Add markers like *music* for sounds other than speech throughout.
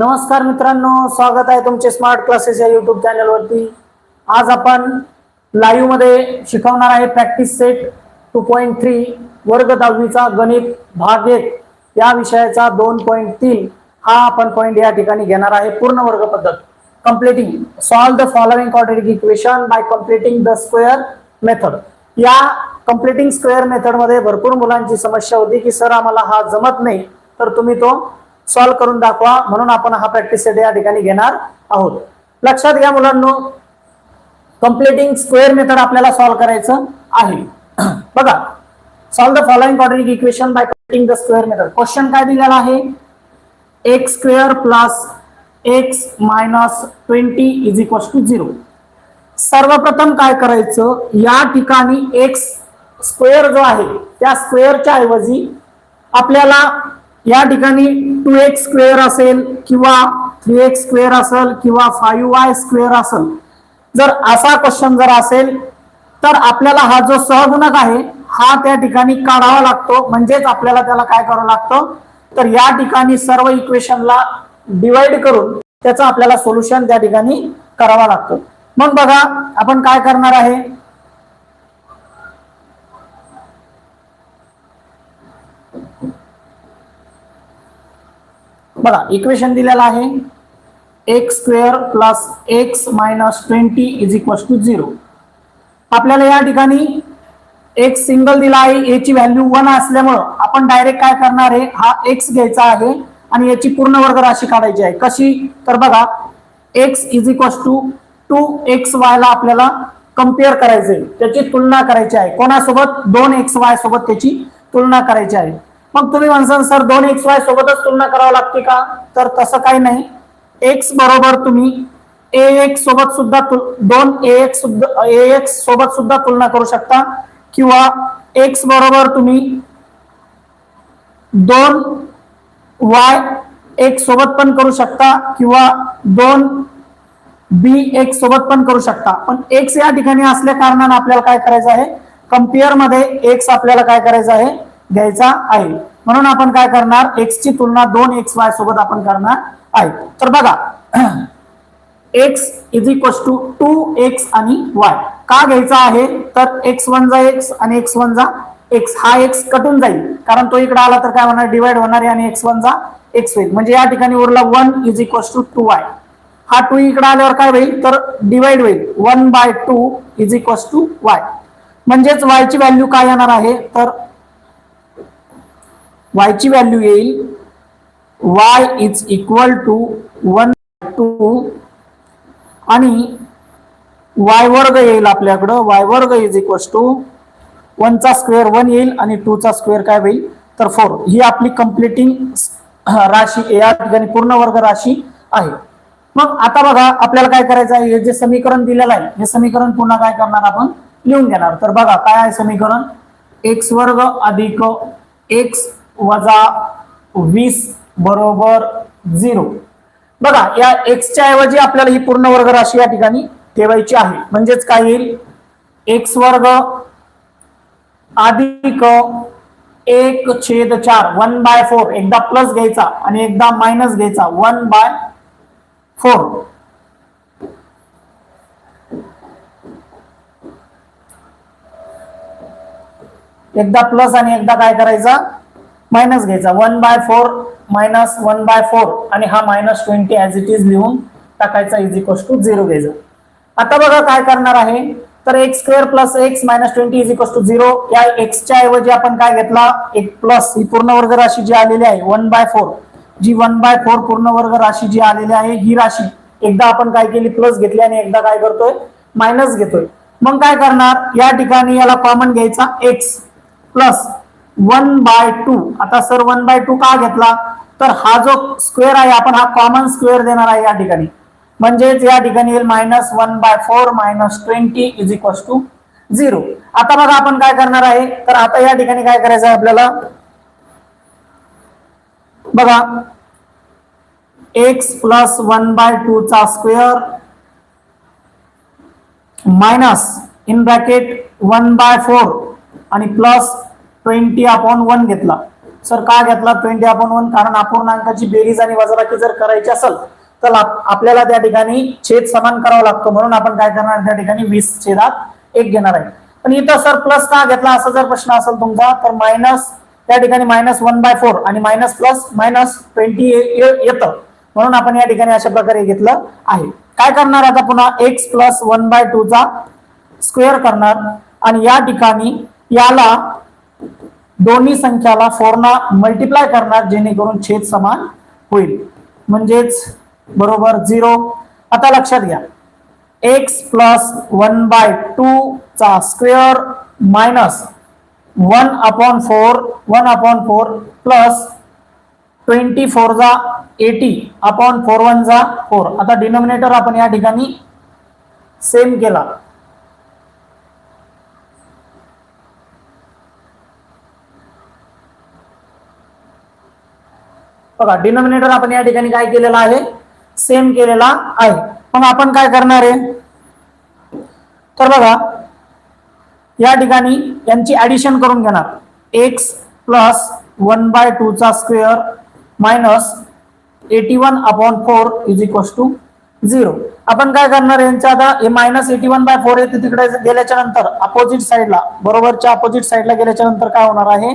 नमस्कार मित्रांनो स्वागत आहे तुमचे स्मार्ट क्लासेस या युट्यूब चॅनलवरती आज आपण लाईव्हमध्ये शिकवणार आहे practice set two point three वर्ग दहावीचा गणित भाग एक. या विषयाचा दोन पॉईंट तीन हा आपण पॉईंट या ठिकाणी घेणार आहे. पूर्ण वर्ग पद्धत. Completing solve the following quadratic equation by completing the square method या कम्प्लिटिंग स्क्वेअर मेथडमध्ये भरपूर मुलांची समस्या होती की सर आम्हाला हा जमत नाही. तर तुम्ही तो सॉल्व्ह करून दाखवा. म्हणून आपण हा प्रॅक्टिस सेट या ठिकाणी घेणार आहोत. लक्षात घ्या मुलांनो कम्प्लिटिंग स्क्वेअर मेथड आपल्याला सॉल्व्ह करायचं आहे. *clears throat* बघा solve the following quadratic equation by completing the square method question काय दिलेला आहे? X square plus X minus twenty is equal to zero सर्वप्रथम काय करायचं? या ठिकाणी एक्स स्क्वेअर जो आहे त्या स्क्वेअरच्या ऐवजी आपल्याला या ठिकाणी टू एक्स स्क्वेअर असेल किंवा थ्री एक्स स्क्वेअर असेल किंवा फाईव्ह वाय स्क्वेअर असेल. जर असा क्वेश्चन जर असेल तर आपल्याला हा जो सहगुणक आहे हा त्या ठिकाणी काढावा लागतो. म्हणजेच आपल्याला त्याला काय करावं लागतं? तर या ठिकाणी सर्व इक्वेशनला डिवाइड करून त्याचं आपल्याला सोल्युशन त्या ठिकाणी करावं लागतं. मग बघा आपण काय करणार आहे? बघा इक्वेशन दिलेलं आहे. X square plus X minus twenty is equal to zero आपल्याला या ठिकाणी एक सिंगल दिला आहे. याची व्हॅल्यू वन असल्यामुळं आपण डायरेक्ट काय करणार आहे? हा एक्स घ्यायचा आहे आणि याची पूर्ण वर्ग राशी काढायची आहे. कशी? तर बघा X is equal to two X वायला आपल्याला कंपेअर करायचंय. त्याची तुलना करायची आहे. कोणासोबत? दोन एक्स वाय सोबत त्याची तुलना करायची आहे. मग तुम्ही म्हणसान सर दोन एक्स वाय सोबतच तुलना करावी लागते का? तर तसं काही नाही. एक्स बरोबर तुम्ही ए एक्स सोबत सुद्धा दोन ए एक्स सुद्धा ए एक्स सोबत सुद्धा तुलना करू शकता. किंवा एक्स बरोबर तुम्ही दोन वाय एक्स सोबत पण करू शकता किंवा दोन बी एक्स सोबत पण करू शकता. पण एक्स या ठिकाणी असल्या कारणाने आपल्याला काय करायचं आहे? कंपेअरमध्ये एक्स आपल्याला काय करायचं आहे? घ्यायचा आहे. म्हणून आपण काय करणार? एक्स ची तुलना दोन एक्स वाय सोबत आपण करणार आहे. तर बघा X is equal to two X आणि वाय का घ्यायचा आहे? तर एक्स वन जा एक्स आणि एक्स वन जा एक्स हा एक्स कटून जाईल. कारण तो इकडे आला तर काय होणार? डिवाइड होणार आहे आणि एक्स वन जा एक्स होईल. म्हणजे या ठिकाणी उरला one is equal to two Y हा टू इकडे आल्यावर काय होईल? तर डिवाइड होईल. One by two is equal to Y म्हणजेच वायची ची व्हॅल्यू काय येणार आहे? तर वाय ची व्हॅल्यू येईल. Y is equal to one two आणि वाय वर्ग येईल आपल्याकडं. वाय वर्ग इज इक्वल टू वनचा स्क्वेअर वन येईल आणि टूचा स्क्वेअर काय होईल? तर फोर ही आपली कम्प्लिटिंग राशी या ठिकाणी पूर्ण वर्ग राशी आहे. मग आता बघा आपल्याला काय करायचं आहे? हे जे समीकरण दिलेलं आहे हे समीकरण पुन्हा काय करणार आपण? लिहून घेणार. तर बघा काय आहे समीकरण? एक्स वर्ग अधिक एक्स वजा वीस बरोबर झिरो. बघा या एक्सच्या ऐवजी आपल्याला ही पूर्ण वर्ग राशी या ठिकाणी ठेवायची आहे. म्हणजेच काय येईल? एक्स वर्ग अधिक एक छेद चार वन बाय फोर. एकदा प्लस घ्यायचा आणि एकदा मायनस घ्यायचा वन बाय फोर. एकदा प्लस आणि एकदा काय करायचा? मायनस घ्यायचा. One by four minus one by four आणि हा minus twenty as it is लिहून टाकायचा इज इक्वल टू झिरो घ्यायचा. आता बघा काय करणार आहे. तर x square plus x minus twenty is equal to zero या एक्सच्या ऐवजी आपण काय घेतला? एक प्लस ही पूर्ण वर्ग राशी जी आलेली आहे वन बाय फोर जी वन बाय फोर पूर्ण वर्ग राशी जी आलेली आहे ही राशी एकदा आपण काय केली? प्लस घेतली आणि एकदा काय करतोय? मायनस घेतोय. मग काय करणार? या ठिकाणी याला कॉमन घ्यायचा x plus one by two. आता सर वन बाय टू का घेतला? तर हा जो स्क्वेअर आहे आपण हा कॉमन स्क्वेअर देणार आहे या ठिकाणी. म्हणजेच या ठिकाणी येईल minus one by four minus twenty is equal to zero आता बघा आपण काय करणार आहे. तर आता या ठिकाणी काय करायचं आहे आपल्याला? बघा. X plus one by two चा square minus in bracket one by four आणि प्लस ट्वेंटी अपॉन वन घेतला. सर का घेतला ट्वेंटी अपॉन वन कारण अपूर्णांकाची बेरीज आणि वजाबाकी जर करायची असेल तर आपल्याला त्या ठिकाणी छेद समान करावा लागतो. म्हणून आपण काय करणार? त्या ठिकाणी वीस छेदात एक घेणार आहे. पण इथं सर प्लस का घेतला? असा जर प्रश्न असेल तुमचा तर मायनस त्या ठिकाणी मायनस वन बाय फोर आणि मायनस प्लस मायनस ट्वेंटी येतं. म्हणून आपण या ठिकाणी अशा प्रकारे घेतलं आहे. काय करणार आता पुन्हा? X plus one by two चा स्क्वेअर करणार. आणि या ठिकाणी याला दोन्ही संख्याला फोरना मल्टिप्लाय करणार जेणेकरून छेद समान होईल. म्हणजेच बरोबर झिरो आता लक्षात घ्या. X plus one by two चा square minus one upon four one upon four plus twenty four जा एटी अपॉन फोर वन जा फोर आता डिनॉमिनेटर आपण या ठिकाणी सेम केला. बघा डिनॉमिनेटर आपण या ठिकाणी काय केलेला आहे? सेम केलेला आहे. मग आपण काय करणार आहे? तर बघा या ठिकाणी यांची ऍडिशन करून घेणार. X plus one by two चा square minus eighty one upon four is equals to zero आपण काय करणार यांच्या आता? हे minus eighty one by four येते तिकडे गेल्याच्यानंतर. अपोजिट साईडला बरोबरच्या अपोजिट साईडला गेल्याच्यानंतर काय होणार आहे?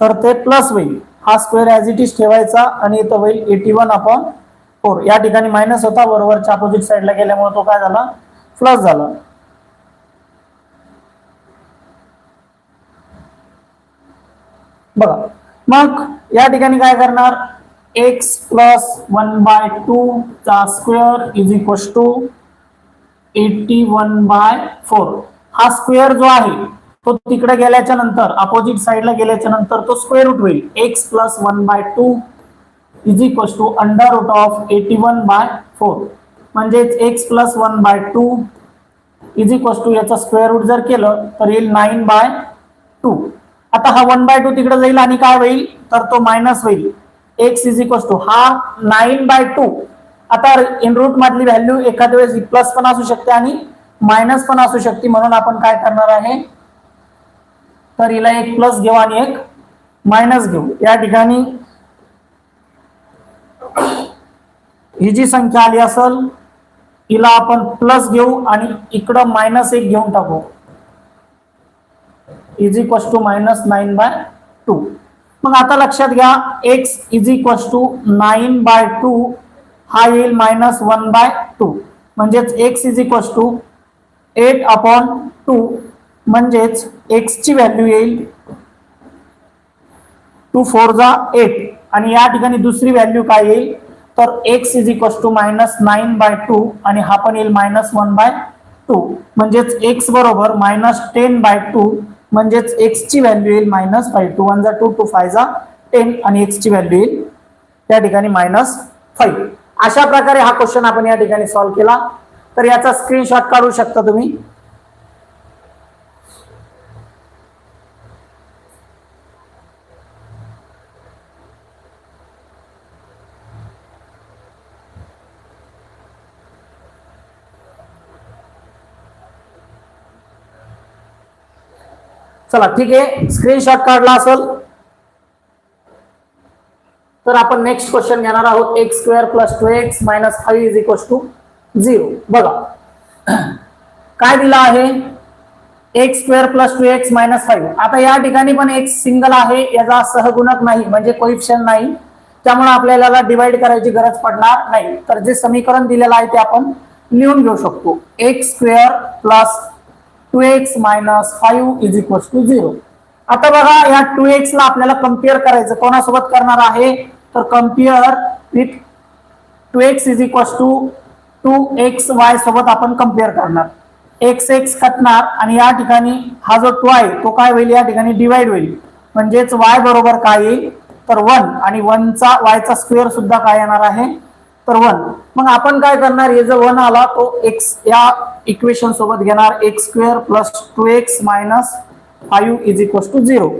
तर ते प्लस होईल. हा स्क्वेअर ऍज इट इज ठेवायचा आणि इथं होईल एटी वन अपॉन फोर या ठिकाणी मायनस होता बरोबरच्या अपोजिट साईडला गेल्यामुळे तो काय झाला? प्लस झाला. बघा मग या ठिकाणी काय करणार? X plus one by two चा square is equal to eighty one by four हा स्क्वेअर जो आहे तो तिकडे गेल्याच्यानंतर अपोजिट साईडला गेल्याच्यानंतर तो स्क्वेअर रूट होईल. X plus one by two is equal to under root of eighty one by four म्हणजेच x plus one by two is equal to याचा स्क्वेअर रूट जर केलं तर येईल नाईन बाय टू आता हा वन बाय टू तिकडे जाईल आणि काय होईल? तर तो मायनस होईल. एक्स इज इक्वल टू हा नाईन बाय टू आता इन रूट मधली व्हॅल्यू एखाद्या वेळेस प्लस पण असू शकते आणि मायनस पण असू शकते म्हणून आपण काय करणार आहे? तर हिला एक प्लस घेऊ आणि एक मायनस घेऊ. या ठिकाणी ही जी संख्या आली असेल हिला आपण प्लस घेऊ आणि इकडं मायनस एक घेऊन टाकू. Is equals to minus nine by two मग आता लक्षात घ्या x is equals to nine by two हा येईल मायनस वन बाय टू म्हणजेच x is equals to eight upon two म्हणजेच एक्सची व्हॅल्यू येईल टू फोर जा एट आणि या ठिकाणी दुसरी व्हॅल्यू काय येईल? तर x is equal to minus nine by two आणि हा पण येईल मायनस वन बाय टू म्हणजेच एक्स बरोबर मायनस टेन बाय टू म्हणजेच एक्सची व्हॅल्यू येईल मायनस फाईव्ह टू वन जा टू टू फाय जा टेन आणि एक्सची व्हॅल्यू येईल त्या ठिकाणी मायनस फाईव्ह अशा प्रकारे हा क्वेश्चन आपण या ठिकाणी सॉल्व्ह केला. तर याचा स्क्रीनशॉट काढू शकता तुम्ही. चला ठीक आहे. स्क्रीनशॉट काढला असेल. तर आपण नेक्स्ट क्वेश्चन घेणार आहोत. X square plus two x minus five is equal to zero बघा. काय दिलं आहे? X square plus two x minus five आता या ठिकाणी पण एक्स सिंगल आहे. याचा सहगुणक नाही म्हणजे कोइप्शन नाही. त्यामुळे आपल्याला डिवाइड करायची गरज पडणार नाही. तर जे समीकरण दिलेलं आहे ते आपण लिहून घेऊ शकतो. X square plus two x minus five is equal to zero. आता बघा या टू एक्स ला आपल्याला कंपेअर करायचं. कोणासोबत करणार आहे? तर compare with two x is equals to two x y सोबत आपण कंपेअर करणार. एक्स एक्स कटणार आणि या ठिकाणी हा जो टू आहे तो काय होईल? या ठिकाणी डिवाइड होईल. म्हणजेच वाय बरोबर काय येईल? तर वन आणि वनचा वायचा स्क्वेअर सुद्धा काय येणार आहे? तर वन. मग आपण काय करणार? हे जो वन आला तो एक्स या इक्वेशन सोबत घेणार. X square plus two x minus five is equal to zero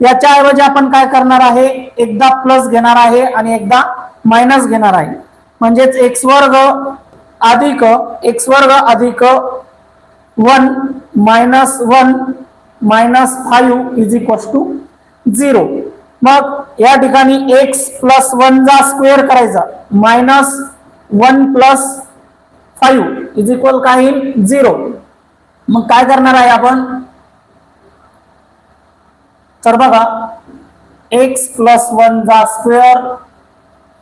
याच्या ऐवजी आपण काय करणार आहे? एकदा प्लस घेणार आहे आणि एकदा मायनस घेणार आहे. म्हणजेच एक्स वर्ग अधिक एक्स वर्ग अधिक one minus one minus five is equal to zero मग या ठिकाणी एक्स प्लस वन चा स्क्वेअर करायचा. Minus one plus five is equal काय येईल झिरो मग काय करणार आहे आपण? तर बघा एक्स प्लस वन चा स्क्वेअर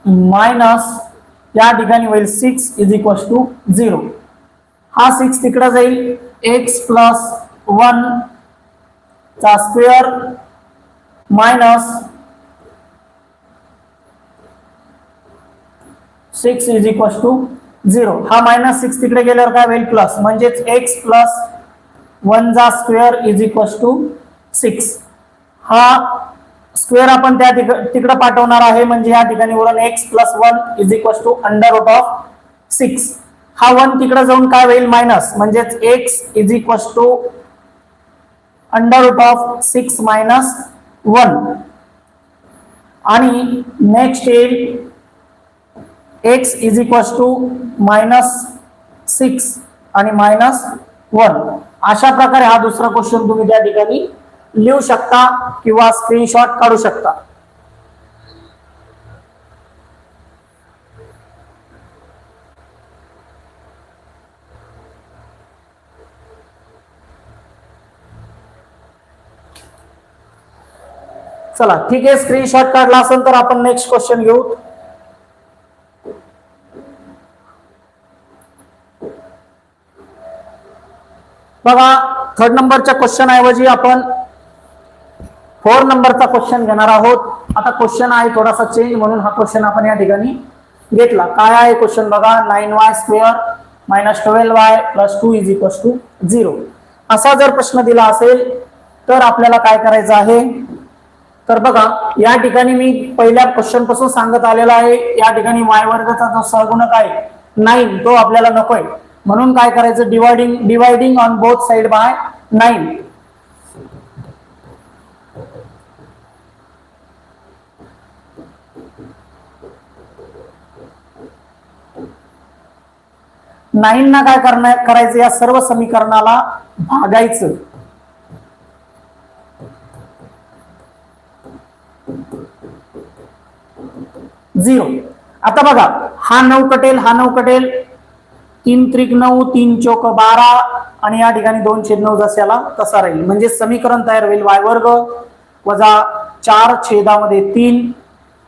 मायनस या ठिकाणी होईल six is equal to zero हा सिक्स तिकडे जाईल. एक्स प्लस वन चा square minus six is equal to zero. हा मायनस सिक्स तिकडे गेल्यावर काय होईल? प्लस. म्हणजेच एक्स प्लस वन जा square is equal to six. हा स्क्वेअर आपण त्या तिकडे पाठवणार आहे. म्हणजे या ठिकाणी वरून x plus one is equal to under root of six. हा वन तिकडे जाऊन काय होईल? मायनस. म्हणजेच x is equal to under root of six minus one. आणि नेक्स्ट येईल x is equals to minus six आणि मायनस वन अशा प्रकारे हा दुसरा क्वेश्चन तुम्ही त्या ठिकाणी लिहू शकता किंवा स्क्रीनशॉट काढू शकता. चला ठीक आहे स्क्रीनशॉट काढला असेल तर आपण नेक्स्ट क्वेश्चन घेऊ. बघा थर्ड नंबरच्या क्वेश्चन ऐवजी आपण फोर नंबरचा क्वेश्चन घेणार आहोत. आता क्वेश्चन आहे थोडासा चेंज म्हणून हा क्वेश्चन आपण या ठिकाणी घेतला. काय आहे क्वेश्चन बघा nine y square minus twelve y plus two is equals to zero असा जर प्रश्न दिला असेल तर आपल्याला काय करायचं आहे? तर बघा या ठिकाणी मी पहिल्या क्वेश्चनपासून सांगत आलेला आहे. या ठिकाणी वाय वर्गाचा जो सहगुणक आहे नाईन तो आपल्याला नकोय. म्हणून काय करायचं? Dividing dividing on both side by nine nine ना काय करणार करायचं? या सर्व समीकरणाला भागायचं. झिरो आता बघा हा नऊ कटेल हा नऊ कटेल. तीन त्रिक नऊ तीन चोक बारा आणि या ठिकाणी दोन छेद नऊ जशाला तसा राहील. म्हणजे समीकरण तयार होईल. वाय वर्ग वजा चार छेदामध्ये तीन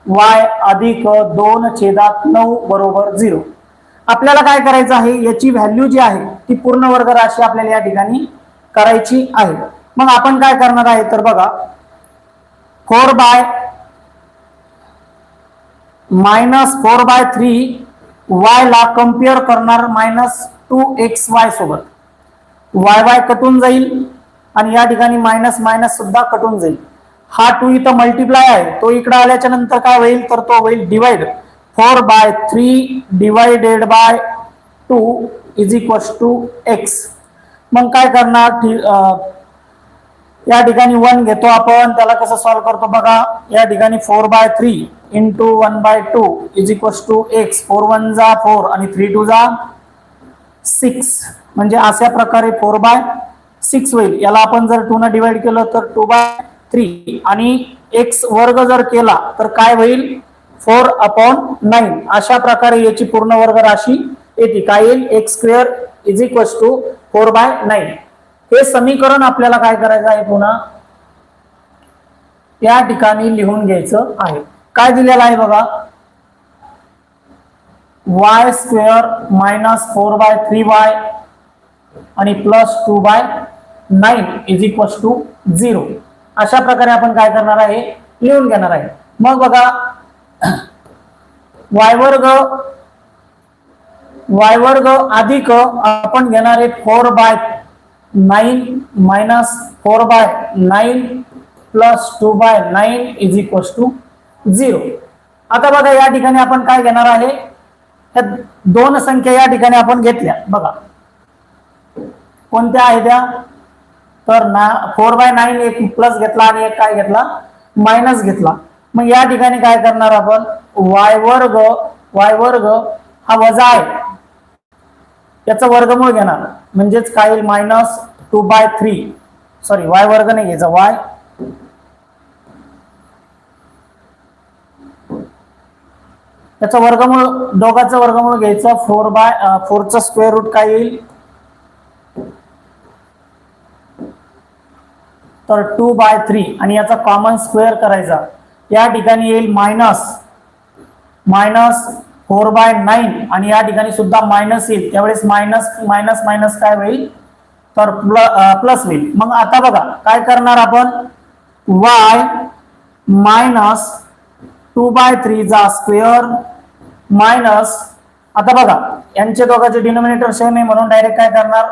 वाय अधिक दोन छेदात नऊ बरोबर झिरो. आपल्याला काय करायचं आहे? याची व्हॅल्यू जी आहे ती पूर्ण वर्ग राशी आपल्याला या ठिकाणी करायची आहे. मग आपण काय करणार आहे? तर बघा four by minus four by three वायला कंपेअर करणार मायनस टू एक्स वाय सोबत. वाय वाय कटून जाईल आणि या ठिकाणी मायनस मायनस सुद्धा कटून जाईल. हा टू इथं मल्टिप्लाय आहे. तो इकडे आल्याच्यानंतर काय होईल? तर तो होईल divide four by three divided by two is equals to x मग काय करणार? या ठिकाणी वन घेतो आपण. त्याला कसं सॉल्व्ह करतो बघा. या ठिकाणी four by three into one by two is equals to x four one जा फोर आणि थ्री टू जा. सिक्स म्हणजे अशा प्रकारे फोर बाय सिक्स होईल. याला आपण जर टू न डिवाइड केलं तर टू बाय थ्री आणि एक्स वर्ग जर केला तर काय होईल? फोर अपॉन नाईन अशा प्रकारे याची पूर्ण वर्ग राशी येते. काय येईल? X square is equals to four by nine हे समीकरण आपल्याला काय करायचं आहे पुन्हा? या ठिकाणी लिहून घ्यायचं आहे. काय दिलेलं आहे बघा? Y square minus four by three y आणि plus two by nine is equals to zero अशा प्रकारे आपण काय करणार आहे? लिहून घेणार आहे. मग बघा वाय वर्ग वाय वर्ग अधिक आपण घेणार आहे four by nine minus four by nine plus two by nine is equal to zero. आता बघा या ठिकाणी आपण काय घेणार आहे? त्या दोन संख्या या ठिकाणी आपण घेतल्या. बघा. कोणत्या आहेत त्या तर ना फोर बाय नाईन एक प्लस घेतला आणि एक काय घेतला? मायनस घेतला. मग या ठिकाणी काय करणार आपण? वाय वर्ग वाय वर्ग हा वजा आहे. याचं वर्गमूळ घेणार. म्हणजेच काय येईल? Minus two by three. Sorry y वर्ग नाही घ्यायचा. वाय. त्याचं वर्गमूळ दोघाचं वर्गमूळ घ्यायचं. फोर बाय फोरचं स्क्वेअर रूट काय येईल? तर टू बाय थ्री आणि याचा कॉमन स्क्वेअर करायचा. या ठिकाणी येईल minus minus four by nine आणि या ठिकाणी सुद्धा मायनस येईल. त्यावेळेस मायनस मायनस मायनस काय होईल? तर प्लस होईल. मग आता बघा काय करणार आपण? Y minus two by three जा स्क्वेअर मायनस आता बघा यांचे दोघांचे डिनोमिनेटर सेम आहे म्हणून डायरेक्ट काय करणार?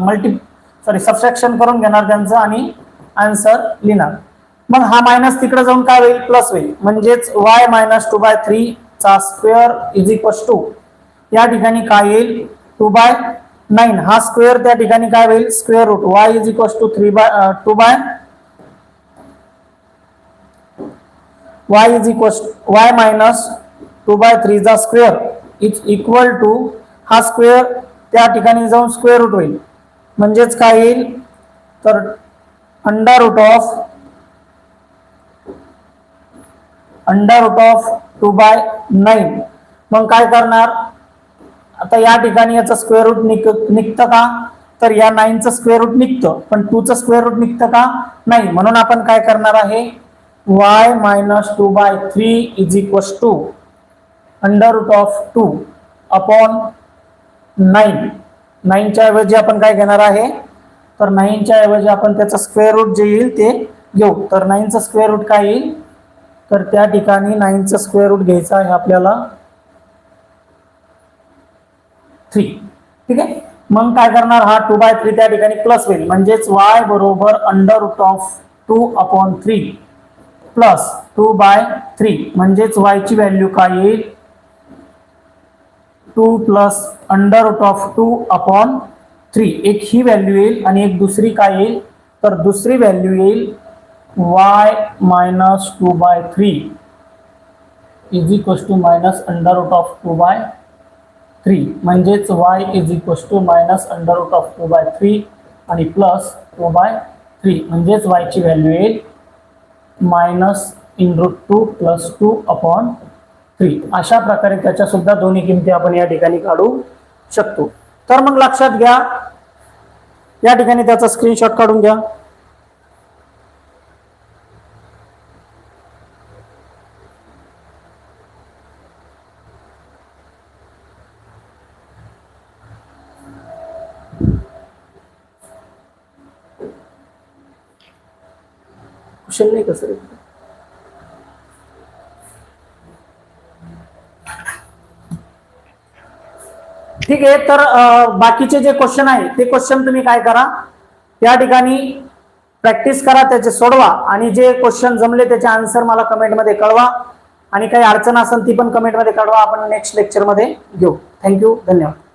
मल्टी सॉरी सबस्ट्रॅक्शन करून घेणार त्यांचं आणि आन्सर लिहिणार. मग हा मायनस तिकडे जाऊन काय होईल? प्लस होईल. म्हणजेच y minus two by three चा स्क्वेअर इज इक्वस टू. या ठिकाणी काय येईल? Two by nine. हा स्क्वेअर त्या ठिकाणी काय होईल? Square root. Y is equals to three by two by y is equals y minus two by थ्रीचा square. Is equal to हा स्क्वेअर त्या ठिकाणी जाऊन स्क्वेअर रूट होईल. म्हणजेच काय येईल? तर under root of under root of two by nine. मग काय करणार? आता या ठिकाणी याचं स्क्वेअर रूट निक निघतं का? तर या नाईनचं स्क्वेअर रूट निघतं. पण टूचं स्क्वेअर रूट निघतं का? नाही. म्हणून आपण काय करणार आहे? Y minus two by three is equals to under root of two upon nine नाईनच्या ऐवजी आपण काय घेणार आहे? तर नाईनच्या ऐवजी आपण त्याचं स्क्वेअर रूट जे येईल ते घेऊ. तर नाईनचं स्क्वेअर रूट काय येईल? तर त्या ठिकाणी नाईनचं स्क्वेअर रूट घ्यायचं आहे आपल्याला. थ्री ठीक आहे? मग काय करणार हा टू बाय थ्री त्या ठिकाणी प्लस होईल. म्हणजेच वाय बरोबर under root of two upon three plus two by three म्हणजेच वायची व्हॅल्यू काय येईल? Two plus under root of two upon three एक ही व्हॅल्यू येईल आणि एक दुसरी काय येईल? तर दुसरी व्हॅल्यू येईल y minus two by three is equals to minus under root of two by three. म्हणजेच y is equals to minus under root of two by three आणि प्लस टू बाय थ्री. म्हणजेच वायची value येईल minus in root two plus two upon three. अशा प्रकारे त्याच्या सुद्धा दोन्ही किमती आपण या ठिकाणी काढू शकतो. तर मग लक्षात घ्या. या ठिकाणी त्याचा स्क्रीनशॉट काढून घ्या. कुशल नाही कसं ठीक आहे तर बाकीचे जे क्वेश्चन आहे ते क्वेश्चन तुम्ही काय करा. या ठिकाणी प्रॅक्टिस करा त्याचे सोडवा. आणि जे क्वेश्चन जमले त्याचे आन्सर मला कमेंटमध्ये कळवा. आणि काही अडचण असेल ती पण कमेंटमध्ये कळवा. आपण नेक्स्ट लेक्चरमध्ये घेऊ. थँक्यू धन्यवाद.